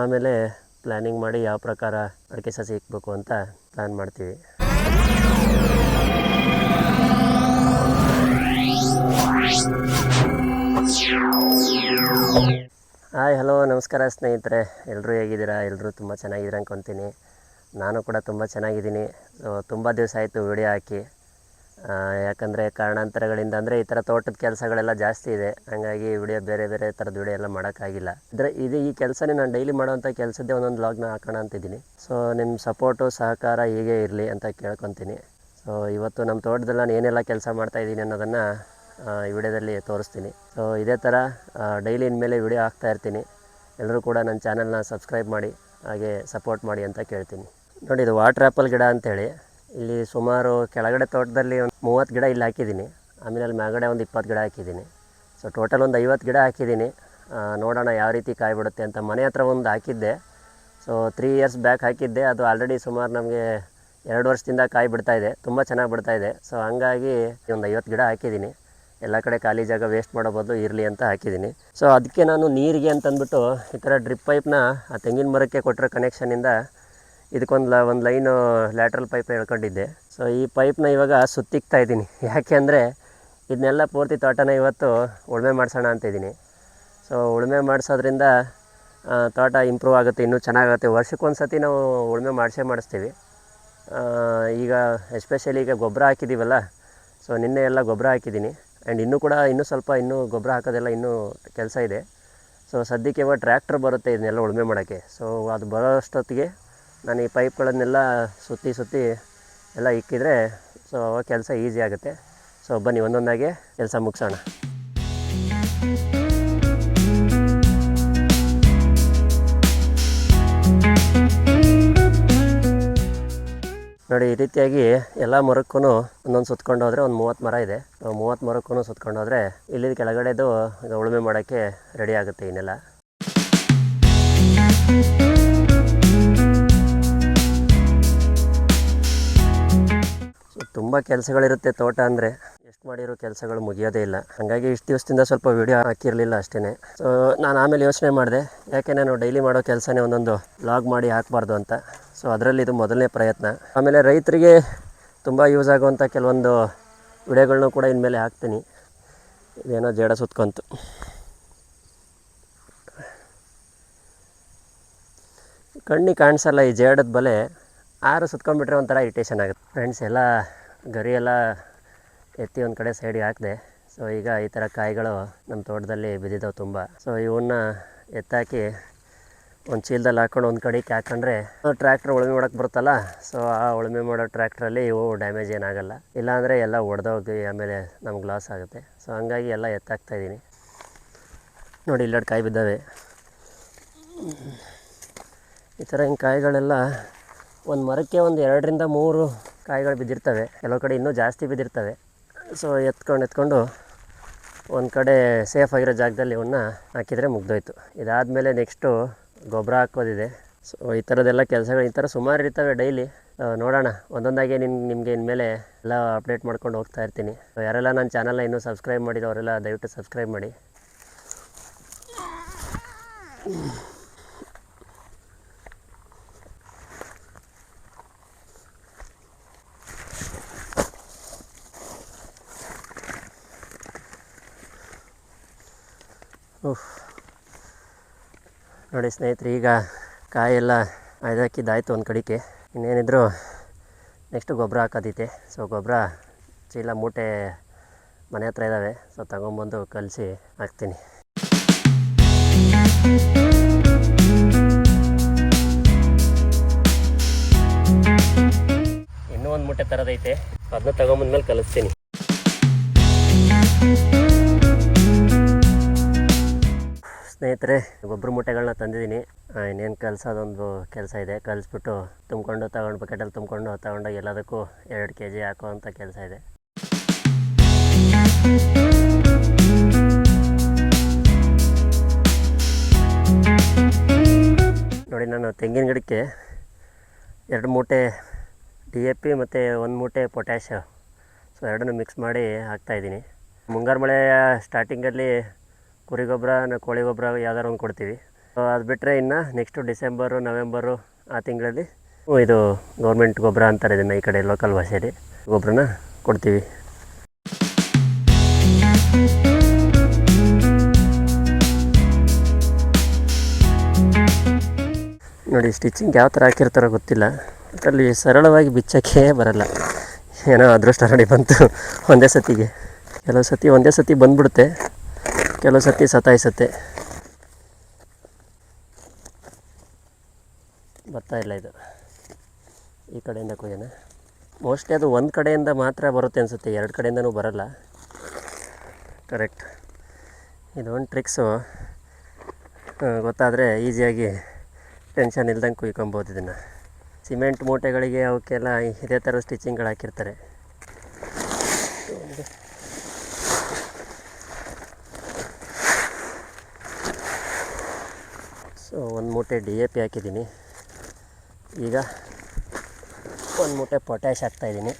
ಆಮೇಲೆ ಪ್ಲ್ಯಾನಿಂಗ್ ಮಾಡಿ ಯಾವ ಪ್ರಕಾರ ಅಡಿಕೆ ಸಸಿ ಇಕ್ಬೇಕು ಅಂತ ಪ್ಲ್ಯಾನ್ ಮಾಡ್ತೀವಿ. ಹಾಯ್ ಹಲೋ ನಮಸ್ಕಾರ ಸ್ನೇಹಿತರೆ. ಎಲ್ಲರೂ ಹೇಗಿದ್ದೀರಾ? ಎಲ್ಲರೂ ತುಂಬ ಚೆನ್ನಾಗಿದ್ದೀರಾ ಅನ್ಕೊತೀನಿ. ನಾನು ಕೂಡ ತುಂಬ ಚೆನ್ನಾಗಿದ್ದೀನಿ. ತುಂಬ ದಿವಸ ಆಯಿತು ವಿಡಿಯೋ ಹಾಕಿ. ಯಾಕಂದರೆ ಕಾರಣಾಂತರಗಳಿಂದ ಅಂದರೆ ಈ ಥರ ತೋಟದ ಕೆಲಸಗಳೆಲ್ಲ ಜಾಸ್ತಿ ಇದೆ. ಹಾಗಾಗಿ ವಿಡಿಯೋ ಬೇರೆ ಬೇರೆ ಥರದ ವಿಡಿಯೋ ಎಲ್ಲ ಮಾಡೋಕ್ಕಾಗಿಲ್ಲ. ಅಂದರೆ ಇದು ಈ ಕೆಲಸನೇ ನಾನು ಡೈಲಿ ಮಾಡೋವಂಥ ಕೆಲಸದ್ದೇ ಒಂದೊಂದು ಲಾಗ್ನ ಹಾಕೋಣ ಅಂತಿದ್ದೀನಿ. ಸೊ ನಿಮ್ಮ ಸಪೋರ್ಟು ಸಹಕಾರ ಹೀಗೆ ಇರಲಿ ಅಂತ ಕೇಳ್ಕೊತೀನಿ. ಸೊ ಇವತ್ತು ನಮ್ಮ ತೋಟದಲ್ಲಿ ನಾನು ಏನೆಲ್ಲ ಕೆಲಸ ಮಾಡ್ತಾಯಿದ್ದೀನಿ ಅನ್ನೋದನ್ನು ಈ ವಿಡಿಯೋದಲ್ಲಿ ತೋರಿಸ್ತೀನಿ. ಸೊ ಇದೇ ಥರ ಡೈಲಿ ಇನ್ಮೇಲೆ ವಿಡಿಯೋ ಹಾಕ್ತಾ ಇರ್ತೀನಿ. ಎಲ್ಲರೂ ಕೂಡ ನನ್ನ ಚಾನಲ್ನ ಸಬ್ಸ್ಕ್ರೈಬ್ ಮಾಡಿ, ಹಾಗೆ ಸಪೋರ್ಟ್ ಮಾಡಿ ಅಂತ ಕೇಳ್ತೀನಿ. ನೋಡಿ, ಇದು ವಾಟರ್ ಆ್ಯಪಲ್ ಗಿಡ ಅಂತೇಳಿ. ಇಲ್ಲಿ ಸುಮಾರು ಕೆಳಗಡೆ ತೋಟದಲ್ಲಿ ಒಂದು ಮೂವತ್ತು ಗಿಡ ಇಲ್ಲಿ ಹಾಕಿದ್ದೀನಿ. ಆಮೇಲೆ ಅಲ್ಲಿ ಮೇಲ್ಗಡೆ ಒಂದು ಇಪ್ಪತ್ತು ಗಿಡ ಹಾಕಿದ್ದೀನಿ. ಸೊ ಟೋಟಲ್ ಒಂದು ಐವತ್ತು ಗಿಡ ಹಾಕಿದ್ದೀನಿ. ನೋಡೋಣ ಯಾವ ರೀತಿ ಕಾಯಿ ಬಿಡುತ್ತೆ ಅಂತ ಮನೆ ಹತ್ರ ಒಂದು ಹಾಕಿದ್ದೆ. ಸೊ ತ್ರೀ ಇಯರ್ಸ್ ಬ್ಯಾಕ್ ಹಾಕಿದ್ದೆ. ಅದು ಆಲ್ರೆಡಿ ಸುಮಾರು ನಮಗೆ ಎರಡು ವರ್ಷದಿಂದ ಕಾಯಿ ಬಿಡ್ತಾ ಇದೆ. ತುಂಬ ಚೆನ್ನಾಗಿ ಬಿಡ್ತಾ ಇದೆ. ಸೊ ಹಂಗಾಗಿ ಒಂದು ಐವತ್ತು ಗಿಡ ಹಾಕಿದ್ದೀನಿ. ಎಲ್ಲ ಕಡೆ ಖಾಲಿ ಜಾಗ ವೇಸ್ಟ್ ಮಾಡೋ ಬದಲು ಇರಲಿ ಅಂತ ಹಾಕಿದ್ದೀನಿ. ಸೊ ಅದಕ್ಕೆ ನಾನು ನೀರಿಗೆ ಅಂತಂದ್ಬಿಟ್ಟು ಈ ಥರ ಡ್ರಿಪ್ ಪೈಪ್ನ ಆ ತೆಂಗಿನ ಮರಕ್ಕೆ ಕೊಟ್ಟಿರೋ ಕನೆಕ್ಷನಿಂದ ಇದಕ್ಕೊಂದು ಲ ಒಂದು ಲೈನು ಲ್ಯಾಟ್ರಲ್ ಪೈಪ್ ಹೇಳ್ಕೊಂಡಿದ್ದೆ. ಸೊ ಈ ಪೈಪ್ನ ಇವಾಗ ಸುತ್ತಿಕ್ತಾ ಇದ್ದೀನಿ. ಯಾಕೆ ಅಂದರೆ ಇದನ್ನೆಲ್ಲ ಪೂರ್ತಿ ತೋಟನ ಇವತ್ತು ಉಳುಮೆ ಮಾಡಿಸೋಣ ಅಂತಿದ್ದೀನಿ ಸೊ ಉಳುಮೆ ಮಾಡಿಸೋದ್ರಿಂದ ತೋಟ ಇಂಪ್ರೂವ್ ಆಗುತ್ತೆ, ಇನ್ನೂ ಚೆನ್ನಾಗುತ್ತೆ ವರ್ಷಕ್ಕೊಂದು ಸತಿ ನಾವು ಉಳುಮೆ ಮಾಡಿಸೇ ಮಾಡಿಸ್ತೀವಿ. ಈಗ ಎಸ್ಪೆಷಲಿ ಈಗ ಗೊಬ್ಬರ ಹಾಕಿದ್ದೀವಲ್ಲ ಸೊ ನಿನ್ನೆ ಎಲ್ಲ ಗೊಬ್ಬರ ಹಾಕಿದ್ದೀನಿ ಆ್ಯಂಡ್ ಇನ್ನೂ ಕೂಡ ಇನ್ನೂ ಸ್ವಲ್ಪ ಇನ್ನೂ ಗೊಬ್ಬರ ಹಾಕೋದೆಲ್ಲ ಇನ್ನೂ ಕೆಲಸ ಇದೆ. ಸೊ ಸದ್ಯಕ್ಕೆ ಇವಾಗ ಟ್ರ್ಯಾಕ್ಟ್ರ್ ಬರುತ್ತೆ ಇದನ್ನೆಲ್ಲ ಉಳುಮೆ ಮಾಡೋಕ್ಕೆ. ಸೊ ಅದು ಬರೋ ಅಷ್ಟೊತ್ತಿಗೆ ನಾನು ಈ ಪೈಪ್ಗಳನ್ನೆಲ್ಲ ಸುತ್ತಿ ಸುತ್ತಿ ಎಲ್ಲ ಇಕ್ಕಿದರೆ ಸೊ ಕೆಲಸ ಈಸಿ ಆಗುತ್ತೆ. ಸೊ ಬನ್ನಿ ಒಂದೊಂದಾಗೆ ಕೆಲಸ ಮುಗಿಸೋಣ. ನೋಡಿ, ಈ ರೀತಿಯಾಗಿ ಎಲ್ಲ ಮರಕ್ಕೂ ಒಂದೊಂದು ಸುತ್ಕೊಂಡು ಹೋದರೆ ಒಂದು ಮೂವತ್ತು ಮರ ಇದೆ. ಮೂವತ್ತು ಮರಕ್ಕೂ ಸುತ್ಕೊಂಡು ಹೋದರೆ ಇಲ್ಲಿದ ಕೆಳಗಡೆದು ಉಳುಮೆ ಮಾಡೋಕ್ಕೆ ರೆಡಿ ಆಗುತ್ತೆ ಇನ್ನೆಲ್ಲ. ತುಂಬ ಕೆಲಸಗಳಿರುತ್ತೆ ತೋಟ ಅಂದರೆ. ಎಷ್ಟು ಮಾಡಿರೋ ಕೆಲಸಗಳು ಮುಗಿಯೋದೇ ಇಲ್ಲ. ಹಾಗಾಗಿ ಇಷ್ಟು ದಿವಸದಿಂದ ಸ್ವಲ್ಪ ವಿಡಿಯೋ ಹಾಕಿರಲಿಲ್ಲ ಅಷ್ಟೇ ಸೊ ನಾನು ಆಮೇಲೆ ಯೋಚನೆ ಮಾಡಿದೆ. ಯಾಕೆ ನಾನು ಡೈಲಿ ಮಾಡೋ ಕೆಲಸನೇ ಒಂದೊಂದು ಲಾಗ್ ಮಾಡಿ ಹಾಕಬಾರ್ದು ಅಂತ. ಸೊ ಅದರಲ್ಲಿ ಇದು ಮೊದಲನೇ ಪ್ರಯತ್ನ. ಆಮೇಲೆ ರೈತರಿಗೆ ತುಂಬ ಯೂಸ್ ಆಗುವಂಥ ಕೆಲವೊಂದು ವಿಡಿಯೋಗಳನ್ನೂ ಕೂಡ ಇನ್ಮೇಲೆ ಹಾಕ್ತೀನಿ. ಇದೇನೋ ಜೇಡ ಸುತ್ಕೊಂತು. ಕಣ್ಣಿಗೆ ಕಾಣಿಸಲ್ಲ ಈ ಜೇಡದ ಬಲೆ. ಆರು ಸುತ್ಕೊಂಡ್ಬಿಟ್ರೆ ಒಂಥರ ಇರಿಟೇಷನ್ ಆಗುತ್ತೆ. ಫ್ರೆಂಡ್ಸ್ ಎಲ್ಲ ಗರಿ ಎಲ್ಲ ಎತ್ತಿ ಒಂದು ಕಡೆ ಸೈಡಿಗೆ ಹಾಕಿದೆ. ಸೊ ಈಗ ಈ ಥರ ಕಾಯಿಗಳು ನಮ್ಮ ತೋಟದಲ್ಲಿ ಬಿದ್ದಿದ್ದಾವೆ ತುಂಬ. ಸೊ ಇವನ್ನ ಎತ್ತಾಕಿ ಒಂದು ಚೀಲದಲ್ಲಿ ಹಾಕೊಂಡು ಒಂದು ಕಡೆಗೆ ಹಾಕೊಂಡ್ರೆ ಟ್ರ್ಯಾಕ್ಟರ್ ಉಳುಮೆ ಮಾಡೋಕ್ಕೆ ಬರುತ್ತಲ್ಲ ಸೊ ಆ ಉಳುಮೆ ಮಾಡೋ ಟ್ರ್ಯಾಕ್ಟ್ರಲ್ಲಿ ಇವು ಡ್ಯಾಮೇಜ್ ಏನಾಗಲ್ಲ. ಇಲ್ಲಾಂದರೆ ಎಲ್ಲ ಒಡೆದೋಗಿ ಆಮೇಲೆ ನಮ್ಗೆ ಲಾಸ್ ಆಗುತ್ತೆ. ಸೊ ಹಂಗಾಗಿ ಎಲ್ಲ ಎತ್ತಾಕ್ತಾ ಇದ್ದೀನಿ. ನೋಡಿ, ಇಲ್ಲೆರಡು ಕಾಯಿ ಬಿದ್ದಾವೆ. ಈ ಥರ ಹಿಂಗೆ ಕಾಯಿಗಳೆಲ್ಲ ಒಂದು ಮರಕ್ಕೆ ಒಂದು ಎರಡರಿಂದ ಮೂರು ಕಾಯಿಗಳು ಬಿದ್ದಿರ್ತವೆ. ಕೆಲವು ಕಡೆ ಇನ್ನೂ ಜಾಸ್ತಿ ಬಿದ್ದಿರ್ತವೆ. ಸೊ ಎತ್ಕೊಂಡು ಎತ್ಕೊಂಡು ಒಂದು ಕಡೆ ಸೇಫ್ ಆಗಿರೋ ಜಾಗದಲ್ಲಿ ಇವನ್ನ ಹಾಕಿದರೆ ಮುಗ್ದೋಯ್ತು. ಇದಾದಮೇಲೆ ನೆಕ್ಸ್ಟು ಗೊಬ್ಬರ ಹಾಕೋದಿದೆ. ಸೊ ಈ ಥರದ್ದೆಲ್ಲ ಕೆಲಸಗಳು ಈ ಥರ ಸುಮಾರು ಇರ್ತವೆ ಡೈಲಿ ನೋಡೋಣ. ಒಂದೊಂದಾಗಿ ನಿನ್, ನಿಮಗೆ ಇನ್ಮೇಲೆ ಎಲ್ಲ ಅಪ್ಡೇಟ್ ಮಾಡ್ಕೊಂಡು ಹೋಗ್ತಾ ಇರ್ತೀನಿ. ಯಾರೆಲ್ಲ ನನ್ನ ಚಾನಲ್ನ ಇನ್ನೂ ಸಬ್ಸ್ಕ್ರೈಬ್ ಮಾಡಿದವರೆಲ್ಲ ದಯವಿಟ್ಟು ಸಬ್ಸ್ಕ್ರೈಬ್ ಮಾಡಿ. ನೋಡಿ ಸ್ನೇಹಿತರೆ, ಈಗ ಕಾಯೆಲ್ಲ ಹಾಕಿದ್ದಾಯ್ತು ಒಂದು ಕಡಿಕೆ. ಇನ್ನೇನಿದ್ರು ನೆಕ್ಸ್ಟ್ ಗೊಬ್ಬರ ಹಾಕೋದೈತೆ ಸೊ ಗೊಬ್ಬರ ಚೀಲ ಮೂಟೆ ಮನೆ ಹತ್ರ ಇದ್ದಾವೆ ಸೊ ತಗೊಂಬಂದು ಕಲಸಿ ಹಾಕ್ತೀನಿ. ಇನ್ನೂ ಒಂದು ಮೂಟೆ ತರೋದೈತೆ. ಅದನ್ನ ತಗೊಂಬಂದ್ಮೇಲೆ ಕಲಿಸ್ತೀನಿ. ಸ್ನೇಹಿತರೆ, ಗೊಬ್ಬರ ಮೂಟೆಗಳನ್ನ ತಂದಿದ್ದೀನಿ. ಇನ್ನೇನು ಕಲಿಸೋದೊಂದು ಕೆಲಸ ಇದೆ. ಕಲಿಸ್ಬಿಟ್ಟು ತುಂಬಿಕೊಂಡು ತಗೊಂಡು ಬಕೆಟಲ್ಲಿ ತುಂಬಿಕೊಂಡು ತಗೊಂಡೋಗಿ ಎಲ್ಲದಕ್ಕೂ ಎರಡು ಕೆ ಜಿ ಹಾಕುವಂಥ ಕೆಲಸ ಇದೆ. ನೋಡಿ, ನಾನು ತೆಂಗಿನ ಗಿಡಕ್ಕೆ ಎರಡು ಮೂಟೆ ಡಿ ಎ ಪಿ ಮತ್ತು ಒಂದು ಮೂಟೆ ಪೊಟ್ಯಾಶ್ ಸೊ ಎರಡನ್ನೂ ಮಿಕ್ಸ್ ಮಾಡಿ ಹಾಕ್ತಾಯಿದ್ದೀನಿ ಮುಂಗಾರು ಮಳೆಯ ಸ್ಟಾರ್ಟಿಂಗಲ್ಲಿ ಕುರಿ ಗೊಬ್ಬರ ಕೋಳಿ ಗೊಬ್ಬರ ಯಾವ್ದಾರು ಒಂದು ಕೊಡ್ತೀವಿ. ಅದು ಬಿಟ್ಟರೆ ಇನ್ನು ನೆಕ್ಸ್ಟು ಡಿಸೆಂಬರು ನವೆಂಬರು ಆ ತಿಂಗಳಲ್ಲಿ ಇದು ಗೌರ್ಮೆಂಟ್ ಗೊಬ್ಬರ ಅಂತಾರೆ ಇದನ್ನು ಈ ಕಡೆ ಲೋಕಲ್ ಭಾಷೆಯಲ್ಲಿ. ಗೊಬ್ಬರನ ಕೊಡ್ತೀವಿ. ನೋಡಿ ಸ್ಟಿಚಿಂಗ್ ಯಾವ ಥರ ಹಾಕಿರ್ತಾರೋ ಗೊತ್ತಿಲ್ಲ. ಅದರಲ್ಲಿ ಸರಳವಾಗಿ ಬಿಚ್ಚಕ್ಕೆ ಬರಲ್ಲ. ಏನೋ ಅದೃಷ್ಟ ನೋಡಿ ಬಂತು ಒಂದೇ ಸತಿಗೆ. ಕೆಲವು ಸತಿ ಒಂದೇ ಸತಿ ಬಂದ್ಬಿಡುತ್ತೆ. ಕೆಲವು ಸತಿ ಸತಾಯಿಸುತ್ತೆ. ಬರ್ತಾ ಇಲ್ಲ ಇದು. ಈ ಕಡೆಯಿಂದ ಕೊಯ್ಯೋಣ. ಮೋಸ್ಟ್ಲಿ ಅದು ಒಂದು ಕಡೆಯಿಂದ ಮಾತ್ರ ಬರುತ್ತೆ ಅನಿಸುತ್ತೆ. ಎರಡು ಕಡೆಯಿಂದನೂ ಬರಲ್ಲ. ಕರೆಕ್ಟ್ ಇದೊಂದು ಟ್ರಿಕ್ಸು ಗೊತ್ತಾದರೆ ಈಸಿಯಾಗಿ ಟೆನ್ಷನ್ ಇಲ್ದಂಗೆ ಕುಯ್ಕೊಬೋದು ಇದನ್ನು. ಸಿಮೆಂಟ್ ಮೂಟೆಗಳಿಗೆ ಅವಕ್ಕೆಲ್ಲ ಇದೇ ಥರ ಸ್ಟಿಚಿಂಗ್ಗಳು ಹಾಕಿರ್ತಾರೆ ಸೊ ಒಂದು ಮೂಟೆ ಡಿ ಎ ಪಿ ಹಾಕಿದ್ದೀನಿ. ಈಗ ಒಂದು ಮೂಟೆ ಪೊಟ್ಯಾಶ್ ಹಾಕ್ತಾಯಿದ್ದೀನಿ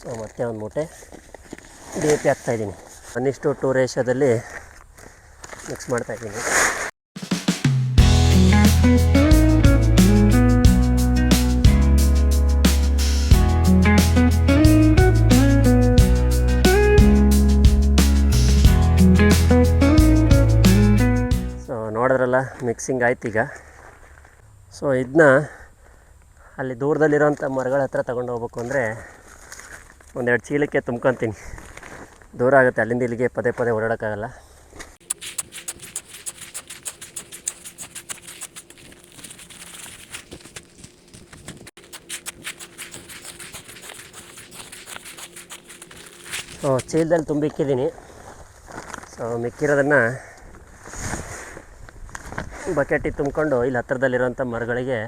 ಸೊ ಮತ್ತೆ ಒಂದು ಮೂಟೆ ಡಿ ಎ ಪಿ ಹಾಕ್ತಾಯಿದ್ದೀನಿ ಒಂದಿಷ್ಟು ಟೂ ರೇಷದಲ್ಲಿ ಮಿಕ್ಸ್ ಮಾಡ್ತಾಯಿದ್ದೀನಿ ನೋಡಿದ್ರಲ್ಲ ಮಿಕ್ಸಿಂಗ್ ಆಯ್ತು ಈಗ ಸೊ ಇದನ್ನ ಅಲ್ಲಿ ದೂರದಲ್ಲಿರೋಂಥ ಮರಗಳ ಹತ್ರ ತಗೊಂಡು ಹೋಗ್ಬೇಕು ಅಂದರೆ ಒಂದೆರಡು ಚೀಲಕ್ಕೆ ತುಂಬ್ಕೊತೀನಿ. ದೂರ ಆಗುತ್ತೆ, ಅಲ್ಲಿಂದ ಇಲ್ಲಿಗೆ ಪದೇ ಪದೇ ಓಡಾಡೋಕ್ಕಾಗಲ್ಲ. ಸೊ ಚೀಲದಲ್ಲಿ ತುಂಬಿಕ್ಕಿದ್ದೀನಿ. ಸೊ ಮಿಕ್ಕಿರೋದನ್ನು ಬಕೆಟಿಗೆ ತುಂಬಿಕೊಂಡು ಇಲ್ಲಿ ಹತ್ತಿರದಲ್ಲಿರುವಂಥ ಮರಗಳಿಗೆ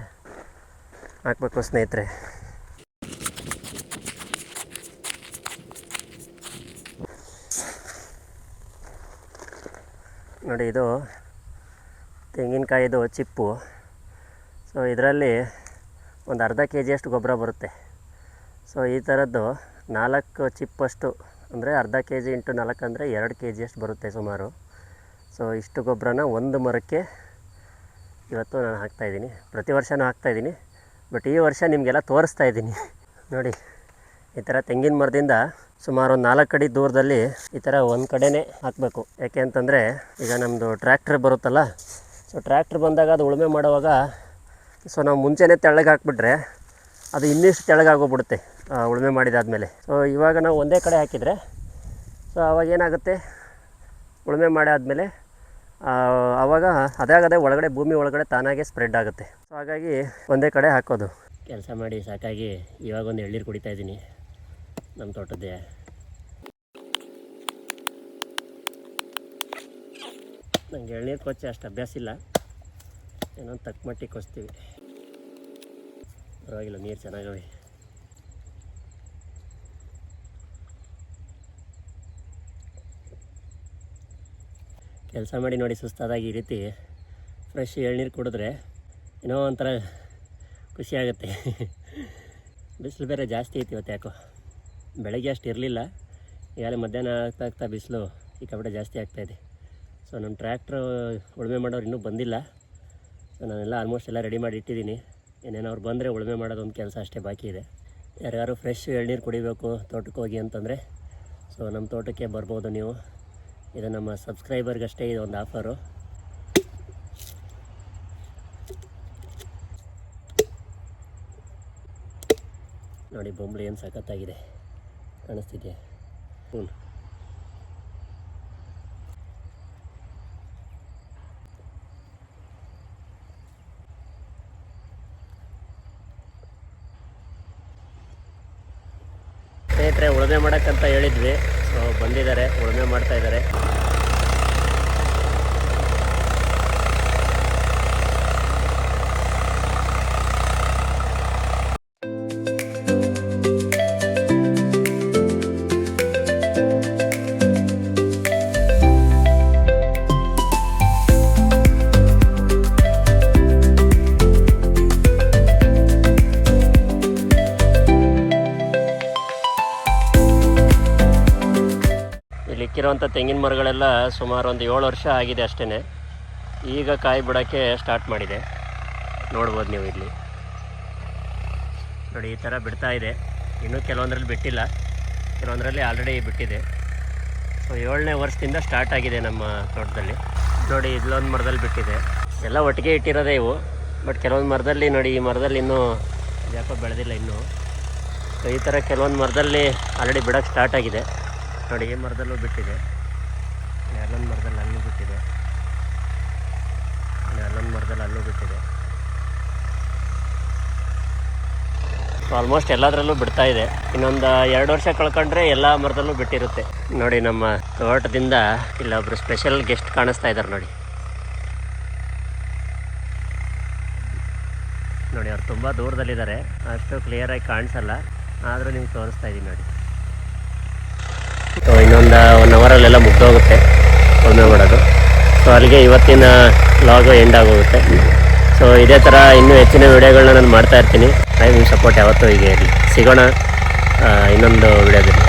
ಹಾಕಬೇಕು ಸ್ನೇಹಿತರೆ. ನೋಡಿ ಇದು ತೆಂಗಿನಕಾಯಿದು ಚಿಪ್ಪು. ಸೊ ಇದರಲ್ಲಿ ಒಂದು ಅರ್ಧ ಕೆ ಜಿಯಷ್ಟು ಗೊಬ್ಬರ ಬರುತ್ತೆ. ಸೊ ಈ ಥರದ್ದು ನಾಲ್ಕು ಚಿಪ್ಪಷ್ಟು ಅಂದರೆ ಅರ್ಧ ಕೆ ಜಿ ಇಂಟು ನಾಲ್ಕು ಅಂದರೆ ಎರಡು ಕೆ ಜಿಯಷ್ಟು ಬರುತ್ತೆ ಸುಮಾರು. ಸೊ ಇಷ್ಟು ಗೊಬ್ಬರನ ಒಂದು ಮರಕ್ಕೆ ಇವತ್ತು ನಾನು ಹಾಕ್ತಾಯಿದ್ದೀನಿ ಪ್ರತಿ ವರ್ಷವೂ ಹಾಕ್ತಾಯಿದ್ದೀನಿ ಬಟ್ ಈ ವರ್ಷ ನಿಮಗೆಲ್ಲ ತೋರಿಸ್ತಾ ಇದ್ದೀನಿ. ನೋಡಿ ಈ ಥರ ತೆಂಗಿನ ಮರದಿಂದ ಸುಮಾರು ಒಂದು ನಾಲ್ಕು ಅಡಿ ದೂರದಲ್ಲಿ ಈ ಥರ ಒಂದು ಕಡೆನೇ ಹಾಕಬೇಕು. ಯಾಕೆ ಅಂತಂದರೆ ಈಗ ನಮ್ಮದು ಟ್ರ್ಯಾಕ್ಟ್ರ್ ಬರುತ್ತಲ್ಲ ಸೊ ಟ್ರ್ಯಾಕ್ಟ್ರ್ ಬಂದಾಗ ಅದು ಉಳುಮೆ ಮಾಡುವಾಗ ಸೊ ನಾವು ಮುಂಚೆನೇ ತೆಳ್ಳಗೆ ಹಾಕ್ಬಿಟ್ರೆ ಅದು ಇನ್ನಿಷ್ಟು ತೆಳ್ಳಗಾಗೋಗ್ಬಿಡುತ್ತೆ ಆ, ಉಳುಮೆ ಮಾಡಿದಾದಮೇಲೆ. ಸೊ ಇವಾಗ ನಾವು ಒಂದೇ ಕಡೆ ಹಾಕಿದರೆ ಸೊ ಅವಾಗ ಏನಾಗುತ್ತೆ? ಉಳುಮೆ ಮಾಡಿ ಆದಮೇಲೆ ಆವಾಗ ಅದಾಗದೆ ಒಳಗಡೆ ಭೂಮಿ ಒಳಗಡೆ ತಾನಾಗೆ ಸ್ಪ್ರೆಡ್ ಆಗುತ್ತೆ. ಸೊ ಹಾಗಾಗಿ ಒಂದೇ ಕಡೆ ಹಾಕೋದು. ಕೆಲಸ ಮಾಡಿ ಸಾಕಾಗಿ ಇವಾಗ ಒಂದು ಎಳ್ನೀರು ಕುಡಿತಾ ಇದ್ದೀನಿ. ನಮ್ಮ ತೋಟದ್ದೇ. ನಂಗೆ ಎಳ್ನೀರು ಕೊಚ್ಚೆ ಅಷ್ಟು ಅಭ್ಯಾಸ ಇಲ್ಲ. ಏನೋ ತಕ್ಕ ಮಟ್ಟಿಗೆ ಕೊಚ್ತೀವಿ. ಪರವಾಗಿಲ್ಲ, ನೀರು ಚೆನ್ನಾಗವೆ. ಕೆಲಸ ಮಾಡಿ ನೋಡಿ ಸುಸ್ತಾದಾಗ ಈ ರೀತಿ ಫ್ರೆಶ್ ಎಳ್ನೀರು ಕುಡಿದ್ರೆ ಏನೋ ಒಂಥರ ಖುಷಿಯಾಗುತ್ತೆ ಬಿಸಿಲು ಬೇರೆ ಜಾಸ್ತಿ ಐತಿ ಇವತ್ತು ಯಾಕೋ? ಬೆಳಗ್ಗೆ ಅಷ್ಟು ಇರಲಿಲ್ಲ. ಈಗಾಗಲೇ ಮಧ್ಯಾಹ್ನ ಆಗ್ತಾ ಆಗ್ತಾ ಬಿಸಿಲು ಈ ಕಬಡ್ಡೆ ಜಾಸ್ತಿ ಆಗ್ತಾಯಿದೆ ಸೊ ನಮ್ಮ ಟ್ರ್ಯಾಕ್ಟ್ರು ಉಳುಮೆ ಮಾಡೋರು ಇನ್ನೂ ಬಂದಿಲ್ಲ. ಸೊ ನಾನೆಲ್ಲ ಆಲ್ಮೋಸ್ಟ್ ಎಲ್ಲ ರೆಡಿ ಮಾಡಿ ಇಟ್ಟಿದ್ದೀನಿ. ಏನೇನೋ ಅವ್ರು ಬಂದರೆ ಉಳುಮೆ ಮಾಡೋದೊಂದು ಕೆಲಸ ಅಷ್ಟೇ ಬಾಕಿ ಇದೆ. ಯಾರ್ಯಾರು ಫ್ರೆಶ್ ಎಳ್ನೀರು ಕುಡಿಬೇಕು, ತೋಟಕ್ಕೆ ಹೋಗಿ ಅಂತಂದರೆ ಸೊ ನಮ್ಮ ತೋಟಕ್ಕೆ ಬರ್ಬೋದು ನೀವು. ಇದು ನಮ್ಮ ಸಬ್ಸ್ಕ್ರೈಬರ್ಗಷ್ಟೇ ಇದೊಂದು ಆಫರು. ನೋಡಿ ಬೊಂಬಳಿ ಏನು ಸಖತ್ತಾಗಿದೆ. ಕಾಣಿಸ್ತಿದೆಯಾ? ಹ್ಞೂ ಸ್ನೇಹಿತರೆ ಉಳುಮೆ ಮಾಡೋಕ್ಕಂತ ಹೇಳಿದ್ವಿ. ಸೊ ಬಂದಿದ್ದಾರೆ ಉಳುಮೆ ಮಾಡ್ತಾ ಇದ್ದಾರೆ. ಇಲ್ಲಿ ಹಾಕಿರೋವಂಥ ತೆಂಗಿನ ಮರಗಳೆಲ್ಲ ಸುಮಾರು ಒಂದು ಏಳು ವರ್ಷ ಆಗಿದೆ ಅಷ್ಟೇ ಈಗ ಕಾಯಿ ಬಿಡೋಕ್ಕೆ ಸ್ಟಾರ್ಟ್ ಮಾಡಿದೆ. ನೋಡ್ಬೋದು ನೀವು ಇಲ್ಲಿ. ನೋಡಿ, ಈ ಥರ ಬಿಡ್ತಾ ಇದೆ. ಇನ್ನೂ ಕೆಲವೊಂದರಲ್ಲಿ ಬಿಟ್ಟಿಲ್ಲ. ಕೆಲವೊಂದರಲ್ಲಿ ಆಲ್ರೆಡಿ ಬಿಟ್ಟಿದೆ. ಸೊ ಏಳನೇ ವರ್ಷದಿಂದ ಸ್ಟಾರ್ಟ್ ಆಗಿದೆ ನಮ್ಮ ತೋಟದಲ್ಲಿ. ನೋಡಿ, ಇಲ್ಲೊಂದು ಮರದಲ್ಲಿ ಬಿಟ್ಟಿದೆ. ಎಲ್ಲ ಒಟ್ಟಿಗೆ ಇಟ್ಟಿರೋದೇ ಇವು. ಬಟ್ ಕೆಲವೊಂದು ಮರದಲ್ಲಿ, ನೋಡಿ, ಈ ಮರದಲ್ಲಿ ಇನ್ನೂ ಯಾಕೋ ಬೆಳೆದಿಲ್ಲ ಇನ್ನೂ. ಸೊ ಈ ಥರ ಕೆಲವೊಂದು ಮರದಲ್ಲಿ ಆಲ್ರೆಡಿ ಬಿಡೋಕ್ಕೆ ಸ್ಟಾರ್ಟ್ ಆಗಿದೆ. ನೋಡಿ ಮರದಲ್ಲೂ ಬಿಟ್ಟಿದೆ. ಅಲ್ಲೊಂದು ಮರದಲ್ಲಿ ಅಲ್ಲೂ ಬಿಟ್ಟಿದೆ. ಅಲ್ಲೊಂದು ಮರದಲ್ಲಿ ಅಲ್ಲೂ ಬಿಟ್ಟಿದೆ. ಆಲ್ಮೋಸ್ಟ್ ಎಲ್ಲದರಲ್ಲೂ ಬಿಡ್ತಾ ಇದೆ. ಇನ್ನೊಂದು ಎರಡು ವರ್ಷ ಕಳ್ಕೊಂಡ್ರೆ ಎಲ್ಲ ಮರದಲ್ಲೂ ಬಿಟ್ಟಿರುತ್ತೆ. ನೋಡಿ, ನಮ್ಮ ತೋಟದಿಂದ ಇಲ್ಲೊಬ್ರು ಸ್ಪೆಷಲ್ ಗೆಸ್ಟ್ ಕಾಣಿಸ್ತಾ ಇದ್ದಾರೆ ನೋಡಿ. ನೋಡಿ, ಅವ್ರು ತುಂಬ ದೂರದಲ್ಲಿದ್ದಾರೆ. ಅಷ್ಟು ಕ್ಲಿಯರಾಗಿ ಕಾಣಿಸಲ್ಲ. ಆದರೂ ನಿಮ್ಗೆ ತೋರಿಸ್ತಾ ಇದ್ದೀನಿ ನೋಡಿ. ಸೊ, ಇನ್ನೊಂದು ಒನ್ ಅವರಲ್ಲೆಲ್ಲ ಮುಗ್ದೋಗುತ್ತೆ ಒಮ್ಮೆ ಮಾಡೋದು. ಸೊ ಅಲ್ಲಿಗೆ ಇವತ್ತಿನ ಲಾಗು ಎಂಡ್ ಆಗೋಗುತ್ತೆ. ಸೊ ಇದೇ ಥರ ಇನ್ನೂ ಹೆಚ್ಚಿನ ವಿಡಿಯೋಗಳನ್ನ ನಾನು ಮಾಡ್ತಾ ಇರ್ತೀನಿ. ಐ ನಿಮ್ಮ ಸಪೋರ್ಟ್ ಯಾವತ್ತೂ ಹೀಗೆ ಇರಲಿ. ಸಿಗೋಣ ಇನ್ನೊಂದು ವಿಡಿಯೋದಲ್ಲಿ